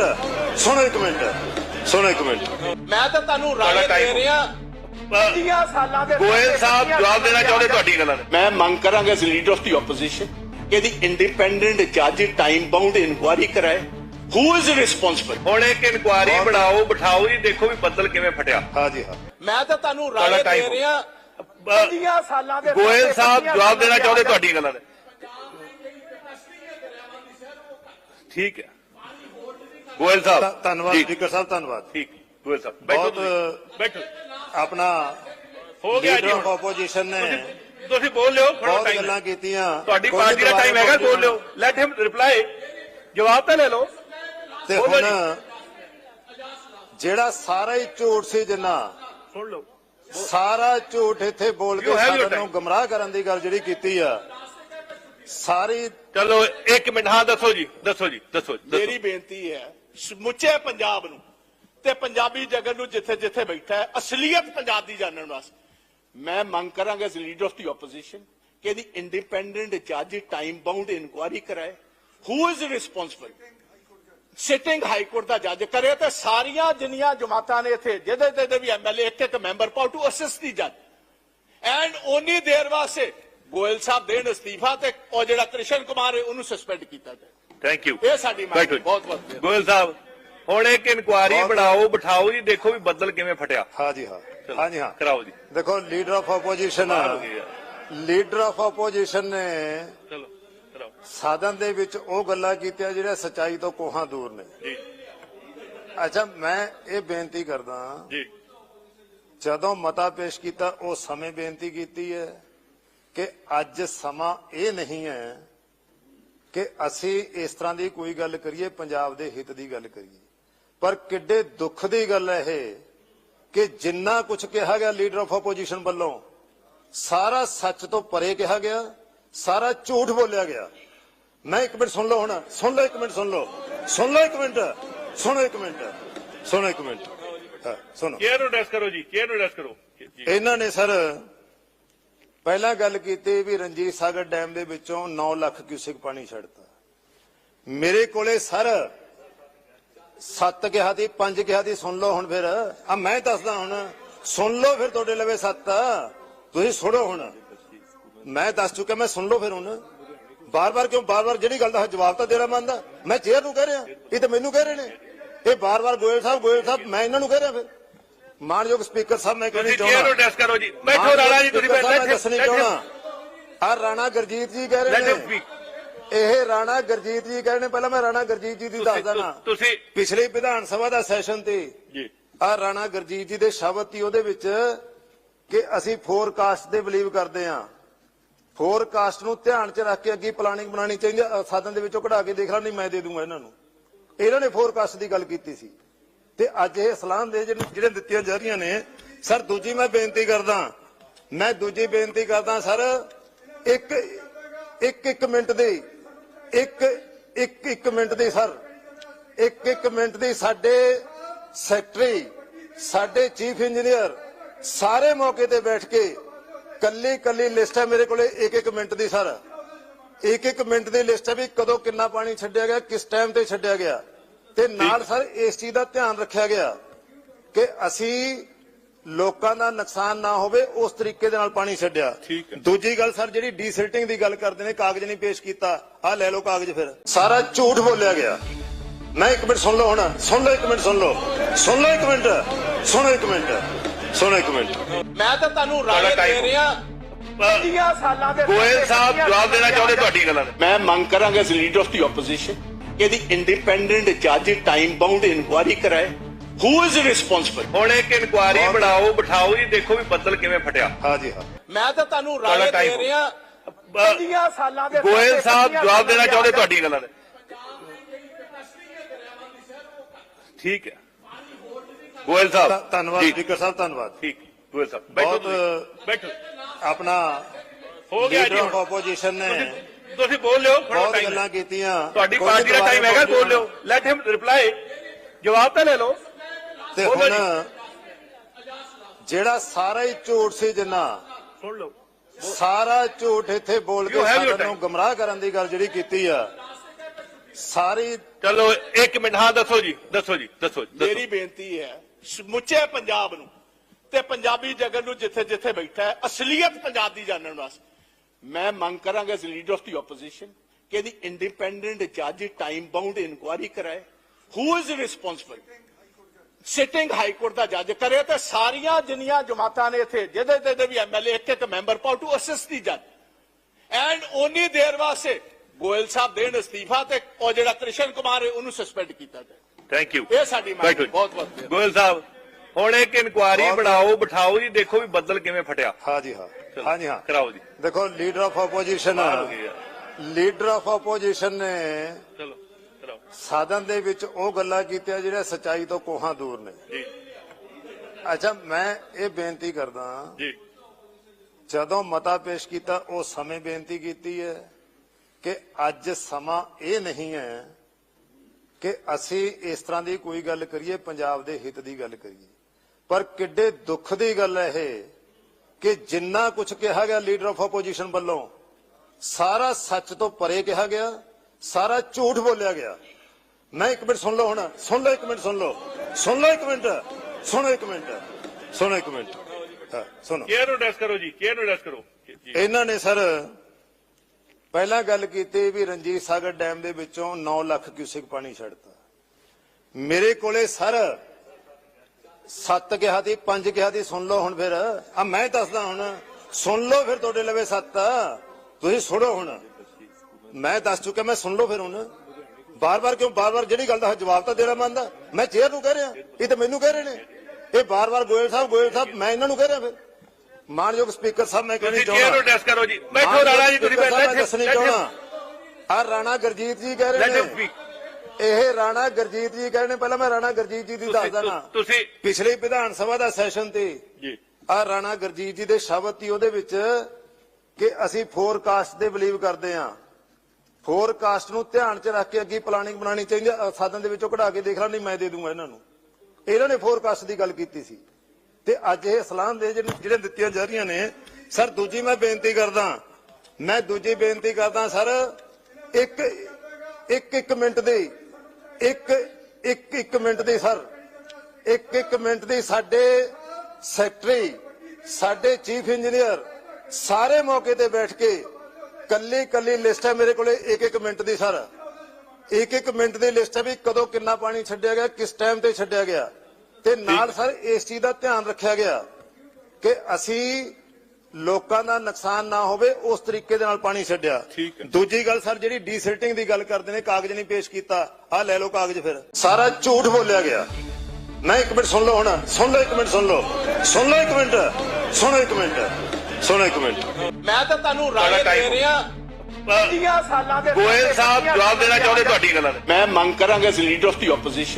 Minute ਸੁਣੋ ਇੱਕ minute ਸੁਣੋ ਇੱਕ ਮਿੰਟ ਮੈਂ ਤਾਂ ਤੁਹਾਨੂੰ ਰਾਏ ਦੇ ਰਿਹਾ 50 ਸਾਲਾਂ ਦੇ ਗੋਇਲ ਸਾਹਿਬ ਜਵਾਬ ਦੇਣਾ ਚਾਹੁੰਦੇ ਤੁਹਾਡੀ ਗੱਲਾਂ ਮੈਂ ਮੰਗ ਕਰਾਂਗਾ as leader of the opposition ਕਿ ਇਹਦੀ ਇੰਡੀਪੈਂਡੈਂਟ ਜੱਜ ਟਾਈਮ ਬਾਉਂਡ ਇਨਕੁਆਇਰੀ ਕਰਾਏ। ਹੂ ਇਜ਼ ਰਿਸਪੌਂਸਿਬਲ ਹੁਣ ਇੱਕ ਇਨਕੁਆਰੀ ਬਣਾਓ ਬਿਠਾਓ ਜੀ ਦੇਖੋ ਵੀ ਬੱਦਲ ਕਿਵੇਂ ਫਟਿਆ। ਹਾਂ ਜੀ ਹਾਂ। ਮੈਂ ਤਾਂ ਤੁਹਾਨੂੰ ਰਾਏ ਦੇ ਰਿਹਾ 50 ਸਾਲਾਂ ਦੇ ਗੋਇਲ ਸਾਹਿਬ ਜਵਾਬ ਦੇਣਾ ਚਾਹੁੰਦੇ ਤੁਹਾਡੀ ਗੱਲਾਂ ਦੇ ਠੀਕ ਹੈ। ਗੋਇਲ ਸਾਹਿਬ ਧੰਨਵਾਦ ਸਪੀਕਰ ਸਾਹਿਬ ਧੰਨਵਾਦ। ਠੀਕ ਗੋਇਲ ਸਾਹਿਬ ਬੈਠੋ ਬਹੁਤ ਤੁਸੀਂ, ਬੈਠੋ। ਆਪਣਾ ਹੋ ਗਿਆ ਜੀ। ਆਪੋਜੀਸ਼ਨ ਨੇ ਤੁਸੀਂ- ਬੋਲ ਲਿਓ ਬਹੁਤ ਟਾਈਮ ਗੱਲਾਂ ਕੀਤੀਆਂ। ਤੁਹਾਡੀ ਪਾਰਟੀ ਦਾ ਟਾਈਮ ਹੈਗਾ ਬੋਲ ਲਿਓ। ਲੈਟ ਹਿਮ ਰਿਪਲਾਈ ਜਵਾਬ ਤਾਂ ਲੈ ਲਓ। ਤੇ ਹੁਣ ਜਿਹੜਾ ਸਾਰਾ ਹੀ ਝੂਠ ਸੀ ਜਿੰਨਾ ਸੁਣ ਲਓ। ਸਾਰਾ ਝੂਠ ਇੱਥੇ ਬੋਲ ਕੇ You have your ਸਾਰਿਆਂ ਨੂੰ time. ਗਮਰਾਹ ਕਰਨ ਦੀ ਗੱਲ ਜਿਹੜੀ ਕੀਤੀ ਆ ਸਾਰੀ ਚਲੋ ਇੱਕ ਮਿੰਟ। ਹਾਂ ਦੱਸੋ ਜੀ ਦੱਸੋ ਜੀ ਦੱਸੋ ਜੀ, ਦੱਸੋ। ਮੇਰੀ ਬੇਨਤੀ ਹੈ ਸਮੁੱਚੇ ਪੰਜਾਬ ਨੂੰ। ਤੇ ਪੰਜਾਬੀ ਜਗਤ ਨੂੰ ਜਿੱਥੇ ਜਿੱਥੇ ਬੈਠਾ ਹੈ, ਅਸਲੀਅਤ ਪੰਜਾਬ ਦੀ ਜਾਣਨ ਵਾਸਤੇ। ਮੈਂ ਮੰਗ ਕਰਾਂਗਾ as leader of the opposition ਕਿ ਇਹਦੀ ਇੰਡੀਪੈਂਡੈਂਟ ਜੱਜ ਟਾਈਮ ਬਾਉਂਡ ਇਨਕੁਆਇਰੀ ਕਰਾਏ। Who is responsible sitting high court ਦਾ ਜੱਜ ਕਰੇ ਤੇ ਸਾਰੀਆਂ ਜਿੰਨੀਆਂ ਜਮਾਤਾਂ ਨੇ ਇੱਥੇ, ਜਿਹਦੇ ਜਿਹਦੇ ਵੀ ਐਮਐਲਏ ਇੱਕ ਇੱਕ ਮੈਂਬਰ ਪਾਉ ਟੂ ਅਸਿਸਟ ਦੀ ਜੱਜ ਐਂਡ ਓਨੀ ਦੇਰ ਵਾਸਤੇ ਗੋਇਲ ਸਾਹਿਬ ਦੇਣ ਅਸਤੀਫਾ ਤੇ ਉਹ ਜਿਹੜਾ ਕ੍ਰਿਸ਼ਨ ਕੁਮਾਰ ਹੈ, ਉਹਨੂੰ ਸਸਪੈਂਡ ਕੀਤਾ ਜਾਏ ਥੈਂਕ ਯੂ ਇਹ ਸਾਡੀ ਮੰਗ ਹੈ। ਬਹੁਤ ਬਹੁਤ ਧੰਨਵਾਦ। ਗੋਇਲ ਸਾਹਿਬ ਹੁਣ ਇੱਕ ਇਨਕੁਆਰੀ ਬਹੁਤ- ਬਣਾਓ ਬਿਠਾਓ ਜੀ ਦੇਖੋ ਵੀ ਬੱਦਲ ਕਿਵੇਂ ਫਟਿਆ। ਹਾਂ ਜੀ ਹਾਂ। ਹਾਂ ਜੀ ਹਾਂ। ਕਰਾਓ ਜੀ। ਦੇਖੋ ਲੀਡਰ ਆਫ ਆਪੋਜੀਸ਼ਨ ਬਾਹਰ ਹੋ ਗਈ ਯਾਰ। ਲੀਡਰ ਆਫ ਆਪੋਜੀਸ਼ਨ ਨੇ ਚਲੋ ਕਰਾਓ। ਸਾਧਨ ਦੇ ਵਿੱਚ ਉਹ ਗੱਲਾਂ ਕੀਤੀਆਂ ਜਿਹੜੀਆਂ ਸਚਾਈ ਤੋਂ ਕੋਹਾਂ ਦੂਰ ਨੇ। ਜੀ। ਅੱਛਾ ਮੈਂ ਇਹ ਬੇਨਤੀ ਕਰਦਾ ਜੀ। ਜਦੋਂ ਮਤਾ ਪੇਸ਼ ਕੀਤਾ ਉਹ ਸਮੇਂ ਬੇਨਤੀ ਕੀਤੀ ਹੈ ਕਿ ਅੱਜ ਸਮਾਂ ਇਹ ਨਹੀਂ ਹੈ ਕਿ ਅਸੀਂ ਇਸ ਤਰ੍ਹਾਂ ਦੀ ਕੋਈ ਗੱਲ ਕਰੀਏ ਪੰਜਾਬ ਦੇ ਹਿੱਤ ਦੀ ਗੱਲ ਕਰੀਏ। ਪਰ ਕਿੱਡੇ ਦੁੱਖ ਦੀ ਗੱਲ ਹੈ ਇਹ ਕਿ ਜਿੰਨਾ ਕੁਝ ਕਿਹਾ ਗਿਆ ਲੀਡਰ ਆਫ ਆਪੋਜੀਸ਼ਨ ਵੱਲੋਂ ਸਾਰਾ ਸੱਚ ਤੋਂ ਪਰੇ ਕਿਹਾ ਗਿਆ ਸਾਰਾ ਝੂਠ ਬੋਲਿਆ ਗਿਆ। ਮੈਂ ਇੱਕ ਮਿੰਟ ਸੁਣ ਲਓ ਹੁਣ ਸੁਣ ਲਓ ਇੱਕ ਮਿੰਟ ਸੁਣ ਲਓ। ਸੁਣ ਲਓ ਇੱਕ ਮਿੰਟ ਸੁਣੋ ਇੱਕ ਮਿੰਟ ਸੁਣੋ ਇੱਕ ਮਿੰਟ। ਹਾਂ, ਸੁਣੋ। ਚੇਅਰ ਨੂੰ ਡੈਸ ਕਰੋ ਜੀ ਚੇਅਰ ਨੂੰ ਡੈਸ ਕਰੋ। ਇਹਨਾਂ ਨੇ ਸਰ ਪਹਿਲਾਂ ਗੱਲ ਕੀਤੀ ਵੀ ਰਣਜੀਤ ਸਾਗਰ ਡੈਮ ਦੇ ਵਿੱਚੋਂ 9 ਲੱਖ ਕਿਊਸਿਕ ਪਾਣੀ ਛੱਡਤਾ। ਮੇਰੇ ਕੋਲੇ ਸਰ ਸੱਤ ਕਿਹਾ ਦੀ ਪੰਜ ਕਿਹਾ ਦੀ ਸੁਣ ਲਓ ਹੁਣ ਫਿਰ। ਆ ਮੈਂ ਦੱਸਦਾ ਹੁਣ, ਸੁਣ ਲਓ ਫਿਰ ਤੁਹਾਡੇ ਲਵੇ ਸੱਤ। ਤੁਸੀਂ ਸੁਣੋ ਹੁਣ। ਮੈਂ ਦੱਸ ਚੁੱਕਾ ਮੈਂ ਸੁਣ ਲਓ ਫਿਰ ਹੁਣ। ਬਾਰ-ਬਾਰ ਕਿਉਂ, ਬਾਰ-ਬਾਰ ਜਿਹੜੀ ਗੱਲ ਦਾ ਜਵਾਬ ਤਾਂ ਦੇਣਾ ਮੰਨਦਾ ਮੈਂ ਚੇਅਰ ਨੂੰ ਕਹਿ ਰਿਹਾ, ਇਹ ਤਾਂ ਮੈਨੂੰ ਕਹਿ ਰਹੇ ਨੇ। ਇਹ ਬਾਰ-ਬਾਰ ਗੋਇਲ ਸਾਹਿਬ ਗੋਇਲ ਸਾਹਿਬ, ਮੈਂ ਇਹਨਾਂ ਨੂੰ ਕਹਿ ਰਿਹਾ ਫਿਰ। ਮਾਨਯੋਗ ਸਪੀਕਰ ਸਾਹਿਬ ਮੈਂ ਕਹਿਣੀ ਤੁਸੀਂ ਚੇਅਰ ਚਾਹੁੰਦਾ ਡੈਸ ਕਰੋ ਜੀ। ਬੈਠੋ ਰਾਣਾ ਜੀ ਤੁਸੀਂ ਬੈਠੋ। ਦੱਸਣੀ ਚਾਹਣਾ ਆ ਰਾਣਾ ਗਰਜੀਤ ਜੀ ਕਹਿ Let ਰਹੇ him ਨੇ। speak. ਇਹ ਰਾਣਾ ਗਰਜੀਤ ਜੀ ਕਹਿ ਰਹੇ ਨੇ ਪਹਿਲਾਂ ਮੈਂ ਰਾਣਾ ਗਰਜੀਤ ਜੀ ਦੀ ਦੱਸਦਾ ਨਾ। ਤੁਸੀਂ ਪਿਛਲੇ ਵਿਧਾਨ ਸਭਾ ਦਾ ਸੈਸ਼ਨ ਤੇ ਜੀ। ਆ ਰਾਣਾ ਗਰਜੀਤ ਜੀ ਦੇ ਸ਼ਬਦ ਸੀ ਉਹਦੇ ਵਿੱਚ ਕਿ ਅਸੀਂ ਫੋਰਕਾਸਟ ਦੇ ਬਲੀਵ ਕਰਦੇ ਹਾਂ। ਫੋਰਕਾਸਟ ਨੂੰ ਧਿਆਨ 'ਚ ਰੱਖ ਕੇ ਅੱਗੇ ਪਲਾਨਿੰਗ ਬਣਾਉਣੀ ਚਾਹੀਦੀ ਹੈ। ਅ, ਸਾਧਨ ਦੇ ਵਿੱਚੋਂ ਕਢਾ ਕੇ ਦੇਖ ਲਾ ਨਹੀਂ ਮੈਂ ਦੇ ਦੂੰਗਾ ਇਹਨਾਂ ਨੂੰ। ਇਹਨਾਂ ਨੇ ਫੋਰਕਾਸਟ ਦੀ ਗੱਲ ਕੀਤੀ ਸੀ। ਤੇ ਅੱਜ ਇਹ ਸਲਾਹ ਦੇ ਜਿਹੜੇ ਦਿੱਤੀਆਂ ਜਾ ਰਹੀਆਂ ਨੇ, ਸਰ ਦੂਜੀ ਮੈਂ ਬੇਨਤੀ ਕਰਦਾ, ਮੈਂ ਦੂਜੀ ਬੇਨਤੀ ਕਰਦਾ, ਸਰ, ਇੱਕ ਇੱਕ ਇੱਕ ਮਿੰਟ ਦੀ, ਇੱਕ ਇੱਕ ਇੱਕ ਮਿੰਟ ਦੀ, ਸਰ, ਇੱਕ ਇੱਕ ਮਿੰਟ ਦੀ ਸਾਡੇ ਸੈਕਟਰੀ, ਸਾਡੇ ਚੀਫ ਇੰਜੀਨੀਅਰ ਸਾਰੇ ਮੌਕੇ ਤੇ ਬੈਠ ਕੇ ਕੱਲੀ ਕੱਲੀ ਲਿਸਟ ਹੈ ਮੇਰੇ ਕੋਲੇ, ਇੱਕ ਇੱਕ ਮਿੰਟ ਦੀ, ਸਰ। ਇੱਕ ਇੱਕ ਮਿੰਟ ਦੀ ਲਿਸਟ ਹੈ ਵੀ ਕਦੋਂ ਕਿੰਨਾ ਪਾਣੀ ਛੱਡਿਆ ਗਿਆ, ਕਿਸ ਟਾਈਮ ਤੇ ਛੱਡਿਆ ਗਿਆ। ਤੇ ਨਾਲ ਸਰ ਇਸ ਚੀਜ਼ ਦਾ ਧਿਆਨ ਰੱਖਿਆ ਗਿਆ ਕਿ ਅਸੀਂ ਲੋਕਾਂ ਦਾ ਨੁਕਸਾਨ ਨਾ ਹੋਵੇ ਉਸ ਤਰੀਕੇ ਦੇ ਨਾਲ ਪਾਣੀ ਛੱਡਿਆ। ਦੂਜੀ ਗੱਲ ਸਰ ਜਿਹੜੀ ਡੀਸਿਲਟਿੰਗ ਦੀ ਗੱਲ ਕਰਦੇ ਨੇ ਕਾਗਜ਼ ਨਹੀਂ ਪੇਸ਼ ਕੀਤਾ ਆਹ ਲੈ ਲਓ ਕਾਗਜ਼ ਫਿਰ। ਸਾਰਾ ਝੂਠ ਬੋਲਿਆ ਗਿਆ। ਮੈਂ ਇੱਕ ਮਿੰਟ ਸੁਣ ਲਓ ਹੁਣ ਸੁਣ ਲਓ ਇੱਕ ਮਿੰਟ ਸੁਣ ਲਓ। ਸੁਣ ਲਓ ਇੱਕ ਮਿੰਟ ਸੁਣੋ ਇੱਕ ਮਿੰਟ ਸੁਣੋ ਇੱਕ ਮਿੰਟ। ਮੈਂ ਤਾਂ ਤੁਹਾਨੂੰ ਰਾਏ ਦੇ ਰਿਹਾ। 50 ਸਾਲਾਂ ਦੇ ਗੋਇਲ ਸਾਹਿਬ ਜਵਾਬ ਦੇਣਾ ਚਾਹੁੰਦੇ ਤੁਹਾਡੀ ਗੱਲਾਂ ਮੈਂ ਮੰਗ ਕਰਾਂਗਾ as leader of the opposition ਕਿ ਇਹਦੀ ਇੰਡੀਪੈਂਡੈਂਟ ਜੱਜ ਟਾਈਮ ਬਾਉਂਡ ਇਨਕੁਆਇਰੀ ਕਰਾਏ। ਹੂ ਇਜ਼ ਰਿਸਪੌਂਸਿਬਲ ਹੁਣ ਇੱਕ ਇਨਕੁਆਰੀ ਬਣਾਓ ਬਿਠਾਓ ਜੀ ਦੇਖੋ ਵੀ ਬੱਦਲ ਕਿਵੇਂ ਫਟਿਆ। ਹਾਂ ਜੀ ਹਾਂ। ਮੈਂ ਤਾਂ ਤੁਹਾਨੂੰ ਰਾਏ ਦੇ ਰਿਹਾ 50 ਸਾਲਾਂ ਦੇ ਗੋਇਲ ਸਾਹਿਬ ਜਵਾਬ ਦੇਣਾ ਚਾਹੁੰਦੇ ਤੁਹਾਡੀ ਗੱਲਾਂ ਦੇ। ਠੀਕ ਹੈ। ਗੋਇਲ ਸਾਹਿਬ ਧੰਨਵਾਦ ਸਪੀਕਰ ਸਾਹਿਬ ਧੰਨਵਾਦ। ਠੀਕ ਗੋਇਲ ਸਾਹਿਬ ਬੈਠੋ ਬੈਠੋ। ਆਪਣਾ ਹੋ ਗਿਆ ਜੀ। ਆਪੋਜੀਸ਼ਨ ਨੇ ਤੁਸੀਂ- ਬੋਲ ਲਿਓ ਥੋੜਾ ਬਹੁਤ ਟਾਈਮ ਗੱਲਾਂ ਕੀਤੀਆਂ। ਤੁਹਾਡੀ ਕੋਈ ਪਾਰਟੀ ਦਾ ਦੁਬਾਰਾ ਟਾਈਮ ਹੈਗਾ ਬੋਲ ਲਿਓ। ਲੈਟ ਹਿਮ ਰਿਪਲਾਈ ਜਵਾਬ ਤਾਂ ਲੈ ਲਓ। ਤੇ ਬੋਲੋ ਹੁਣ। ਜਿਹੜਾ ਸਾਰਾ ਹੀ ਝੂਠ ਸੀ ਜਿੰਨਾ ਸੁਣ ਲਓ। ਸਾਰਾ ਝੂਠ ਇੱਥੇ ਬੋਲ ਕੇ You have your ਸਾਰਿਆਂ ਨੂੰ time. ਗਮਰਾਹ ਕਰਨ ਦੀ ਗੱਲ ਜਿਹੜੀ ਕੀਤੀ ਆ। ਸਾਰੀ ਚਲੋ ਇੱਕ ਮਿੰਟ। ਹਾਂ ਦੱਸੋ ਜੀ ਦੱਸੋ ਜੀ ਦੱਸੋ ਜੀ, ਦੱਸੋ। ਮੇਰੀ ਬੇਨਤੀ ਹੈ ਸਮੁੱਚੇ ਪੰਜਾਬ ਨੂੰ ਤੇ ਪੰਜਾਬੀ ਜਗਤ ਨੂੰ ਜਿੱਥੇ ਜਿੱਥੇ ਬੈਠਾ ਹੈ ਅਸਲੀਅਤ ਪੰਜਾਬ ਦੀ ਜਾਣਨ ਵਾਸਤੇ। ਮੈਂ ਮੰਗ ਕਰਾਂਗਾ as leader of the opposition ਕਿ ਇਹਦੀ ਇੰਡੀਪੈਂਡੈਂਟ ਜੱਜ ਟਾਈਮ ਬਾਉਂਡ ਇਨਕੁਆਇਰੀ ਕਰਾਏ। Who is responsible sitting high court ਦਾ ਜੱਜ ਕਰੇ ਤੇ ਸਾਰੀਆਂ ਜਿੰਨੀਆਂ ਜਮਾਤਾਂ ਨੇ ਇੱਥੇ ਜਿਹਦੇ ਜਿਹਦੇ ਵੀ ਐਮਐਲਏ ਇੱਕ ਇੱਕ ਮੈਂਬਰ ਪਾਉ ਟੂ ਅਸਿਸਟ ਦੀ ਜੱਜ ਐਂਡ ਓਨੀ ਦੇਰ ਵਾਸਤੇ ਗੋਇਲ ਸਾਹਿਬ ਦੇਣ ਅਸਤੀਫਾ ਤੇ ਉਹ ਜਿਹੜਾ ਕ੍ਰਿਸ਼ਨ ਕੁਮਾਰ ਹੈ ਉਹਨੂੰ ਸਸਪੈਂਡ ਕੀਤਾ ਜਾਏ ਥੈਂਕ ਯੂ ਇਹ ਸਾਡੀ ਮੰਗ। ਬਹੁਤ ਬਹੁਤ। ਗੋਇਲ ਸਾਹਿਬ ਹੁਣ ਇੱਕ ਇਨਕੁਆਰੀ ਬਣਾਓ ਬਿਠਾਓ ਜੀ ਦੇਖੋ ਵੀ ਬੱਦਲ ਕਿਵੇਂ ਫਟਿਆ। ਹਾਂ ਜੀ ਹਾਂ। ਹਾਂ ਜੀ ਹਾਂ। ਕਰਾਓ ਜੀ। ਦੇਖੋ leader of opposition. Leader of opposition ਨੇ ਚਲੋ ਕਰਾਓ। ਸਾਧਨ ਦੇ ਵਿੱਚ ਉਹ ਗੱਲਾਂ ਕੀਤੀਆਂ ਜਿਹੜੀਆਂ ਸਚਾਈ ਤੋਂ ਕੋਹਾਂ ਦੂਰ ਨੇ। ਜੀ। ਅੱਛਾ ਮੈਂ ਇਹ ਬੇਨਤੀ ਕਰਦਾ ਜੀ। ਜਦੋਂ ਮਤਾ ਪੇਸ਼ ਕੀਤਾ ਉਹ ਸਮੇਂ ਬੇਨਤੀ ਕੀਤੀ ਹੈ ਕਿ ਅੱਜ ਸਮਾਂ ਇਹ ਨਹੀਂ ਹੈ ਕਿ ਅਸੀਂ ਇਸ ਤਰ੍ਹਾਂ ਦੀ ਕੋਈ ਗੱਲ ਕਰੀਏ ਪੰਜਾਬ ਦੇ ਹਿੱਤ ਦੀ ਗੱਲ ਕਰੀਏ। ਪਰ ਕਿੱਡੇ ਦੁੱਖ ਦੀ ਗੱਲ ਹੈ ਇਹ ਕਿ ਜਿੰਨਾ ਕੁਝ ਕਿਹਾ ਗਿਆ ਲੀਡਰ ਆਫ ਆਪੋਜੀਸ਼ਨ ਵੱਲੋਂ ਸਾਰਾ ਸੱਚ ਤੋਂ ਪਰੇ ਕਿਹਾ ਗਿਆ ਸਾਰਾ ਝੂਠ ਬੋਲਿਆ ਗਿਆ। ਮੈਂ ਇੱਕ ਮਿੰਟ ਸੁਣ ਲਓ ਹੁਣ ਸੁਣ ਲਓ ਇੱਕ ਮਿੰਟ ਸੁਣ ਲਓ। ਸੁਣ ਲਓ ਇੱਕ ਮਿੰਟ ਸੁਣੋ ਇੱਕ ਮਿੰਟ ਸੁਣੋ ਇੱਕ ਮਿੰਟ। ਹਾਂ, ਸੁਣੋ। ਕੇਅਰ ਨੂੰ ਡੈਸ ਕਰੋ ਜੀ? ਕੇਅਰ ਨੂੰ ਡੈਸ ਕਰੋ ਇਹਨਾਂ ਨੇ ਸਰ ਪਹਿਲਾਂ ਗੱਲ ਕੀਤੀ ਵੀ ਰਣਜੀਤ ਸਾਗਰ ਡੈਮ ਦੇ ਵਿੱਚੋਂ 9 ਲੱਖ ਕਿਊਸਿਕ ਪਾਣੀ ਛੱਡਤਾ। ਮੇਰੇ ਕੋਲੇ ਸਰ ਸੱਤ ਕਿਹਾ ਦੀ ਪੰਜ ਕਿਹਾ ਦੀ ਸੁਣ ਲਓ ਹੁਣ ਫਿਰ। ਆ ਮੈਂ ਦੱਸਦਾ ਹੁਣ ਸੁਣ ਲਓ ਫਿਰ ਤੁਹਾਡੇ ਲਵੇ ਸੱਤ। ਤੁਸੀਂ ਸੁਣੋ ਹੁਣ। ਮੈਂ ਦੱਸ ਚੁੱਕਿਆ ਮੈਂ ਸੁਣ ਲਓ ਫਿਰ ਹੁਣ। ਬਾਰ-ਬਾਰ ਕਿਉਂ ਬਾਰ-ਬਾਰ ਜਿਹੜੀ ਗੱਲ ਦਾ ਜਵਾਬ ਤਾਂ ਦੇਣਾ ਮੰਨਦਾ ਮੈਂ ਚੇਅਰ ਨੂੰ ਕਹਿ ਰਿਹਾ ਇਹ ਤਾਂ ਮੈਨੂੰ ਕਹਿ ਰਹੇ ਨੇ। ਇਹ ਬਾਰ-ਬਾਰ ਗੋਇਲ ਸਾਹਿਬ ਗੋਇਲ ਸਾਹਿਬ ਮੈਂ ਇਹਨਾਂ ਨੂੰ ਕਹਿ ਰਿਹਾ ਫਿਰ। ਮਾਨਯੋਗ ਸਪੀਕਰ ਸਾਹਿਬ ਮੈਂ ਤੁਸੀਂ ਚਾਹੁੰਦਾ। ਨੂੰ ਡੈਸ ਕਰੋ ਜੀ। ਬੈਠੋ ਰਾਣਾ ਜੀ ਤੁਸੀਂ ਬੈਠੋ। ਦੱਸਣੀ ਚਾਹੁੰਦਾ। ਆ ਰਾਣਾ ਗੁਰਜੀਤ ਜੀ ਕਹਿ ਰਹੇ ਨੇ. ਇਹ ਰਾਣਾ ਗੁਰਜੀਤ ਜੀ ਕਹਿ ਰਹੇ ਨੇ ਪਹਿਲਾਂ ਮੈਂ ਰਾਣਾ ਗੁਰਜੀਤ ਜੀ ਦੀ ਦੱਸਦਾ ਨਾ। ਤੁਸੀਂ ਪਿਛਲੀ ਵਿਧਾਨ ਸਭਾ ਦਾ ਸੈਸ਼ਨ ਤੇ ਜੀ। ਆ ਰਾਣਾ ਗੁਰਜੀਤ ਜੀ ਦੇ ਸ਼ਬਦ ਸੀ ਉਹਦੇ ਵਿੱਚ ਕਿ ਅਸੀਂ ਫੋਰਕਾਸਟ ਦੇ ਬਲੀਵ ਕਰਦੇ ਆ ਫੋਰਕਾਸਟ ਨੂੰ ਧਿਆਨ 'ਚ ਰੱਖ ਕੇ ਅੱਗੇ ਪਲਾਨਿੰਗ ਬਣਾਉਣੀ ਚਾਹੀਦੀ ਆ ਸਾਧਨ ਦੇ ਵਿੱਚੋਂ ਕਢਾ ਕੇ ਦੇਖ ਲਾ ਨਹੀਂ ਮੈਂ ਦੇ ਦੂੰਗਾ ਇਹਨਾਂ ਨੂੰ। ਇਹਨਾਂ ਨੇ ਫੋਰਕਾਸਟ ਦੀ ਗੱਲ ਕੀਤੀ ਸੀ। ਤੇ ਅੱਜ ਇਹ ਸਲਾਹ ਦੇ ਜਿਹੜੇ ਦਿੱਤੀਆਂ ਜਾ ਰਹੀਆਂ ਨੇ ਸਰ ਦੂਜੀ ਮੈਂ ਬੇਨਤੀ ਕਰਦਾ ਮੈਂ ਦੂਜੀ ਬੇਨਤੀ ਕਰਦਾ ਸਰ ਇੱਕ ਇੱਕ ਇੱਕ ਮਿੰਟ ਦੀ ਇੱਕ ਇੱਕ ਇੱਕ ਮਿੰਟ ਦੀ ਸਰ। ਇੱਕ ਇੱਕ ਮਿੰਟ ਦੀ ਸਾਡੇ ਸੈਕਟਰੀ ਸਾਡੇ ਚੀਫ ਇੰਜੀਨੀਅਰ ਸਾਰੇ ਮੌਕੇ ਤੇ ਬੈਠ ਕੇ ਕੱਲੀ ਕੱਲੀ ਲਿਸਟ ਹੈ ਮੇਰੇ ਕੋਲੇ। ਇੱਕ ਇੱਕ ਮਿੰਟ ਦੀ ਸਰ। ਇੱਕ ਇੱਕ ਮਿੰਟ ਦੀ ਲਿਸਟ ਹੈ ਵੀ ਕਦੋਂ ਕਿੰਨਾ ਪਾਣੀ ਛੱਡਿਆ ਗਿਆ ਕਿਸ ਟਾਈਮ ਤੇ ਛੱਡਿਆ ਗਿਆ। ਤੇ ਨਾਲ ਸਰ ਇਸ ਚੀਜ਼ ਦਾ ਧਿਆਨ ਰੱਖਿਆ ਗਿਆ ਕਿ ਅਸੀਂ ਲੋਕਾਂ ਦਾ ਨੁਕਸਾਨ ਨਾ ਹੋਵੇ ਉਸ ਤਰੀਕੇ ਦੇ ਨਾਲ ਪਾਣੀ ਛੱਡਿਆ। ਠੀਕ ਹੈ। ਦੂਜੀ ਗੱਲ ਸਰ ਜਿਹੜੀ ਡੀਸਿਲਟਿੰਗ ਦੀ ਗੱਲ ਕਰਦੇ ਨੇ ਕਾਗਜ਼ ਨਹੀਂ ਪੇਸ਼ ਕੀਤਾ। ਆਹ ਲੈ ਲਓ ਕਾਗਜ਼ ਫਿਰ। ਸਾਰਾ ਝੂਠ ਬੋਲਿਆ ਗਿਆ। ਮੈਂ ਇੱਕ ਮਿੰਟ ਸੁਣ ਲਓ ਹੁਣ। ਸੁਣ ਲਓ ਇੱਕ ਮਿੰਟ ਸੁਣ ਲਓ। ਸੁਣ ਲਓ ਇੱਕ ਮਿੰਟ। ਸੁਣੋ ਇੱਕ ਮਿੰਟ। ਸੁਣੋ ਇੱਕ ਮਿੰਟ। ਮੈਂ ਤਾਂ ਤੁਹਾਨੂੰ ਰਾਏ ਤੁਹਾਡਾ ਦੇ time ਰਿਹਾ। 20 ਸਾਲਾਂ ਦੇ ਗੋਇਲ ਸਾਹਿਬ ਜਵਾਬ ਦੇਣਾ ਚਾਹੁੰਦੇ ਤੁਹਾਡੀ ਗੱਲਾਂ ਦੇ। ਮੈਂ ਮੰਗ ਕਰਾਂਗਾ as leader of the opposition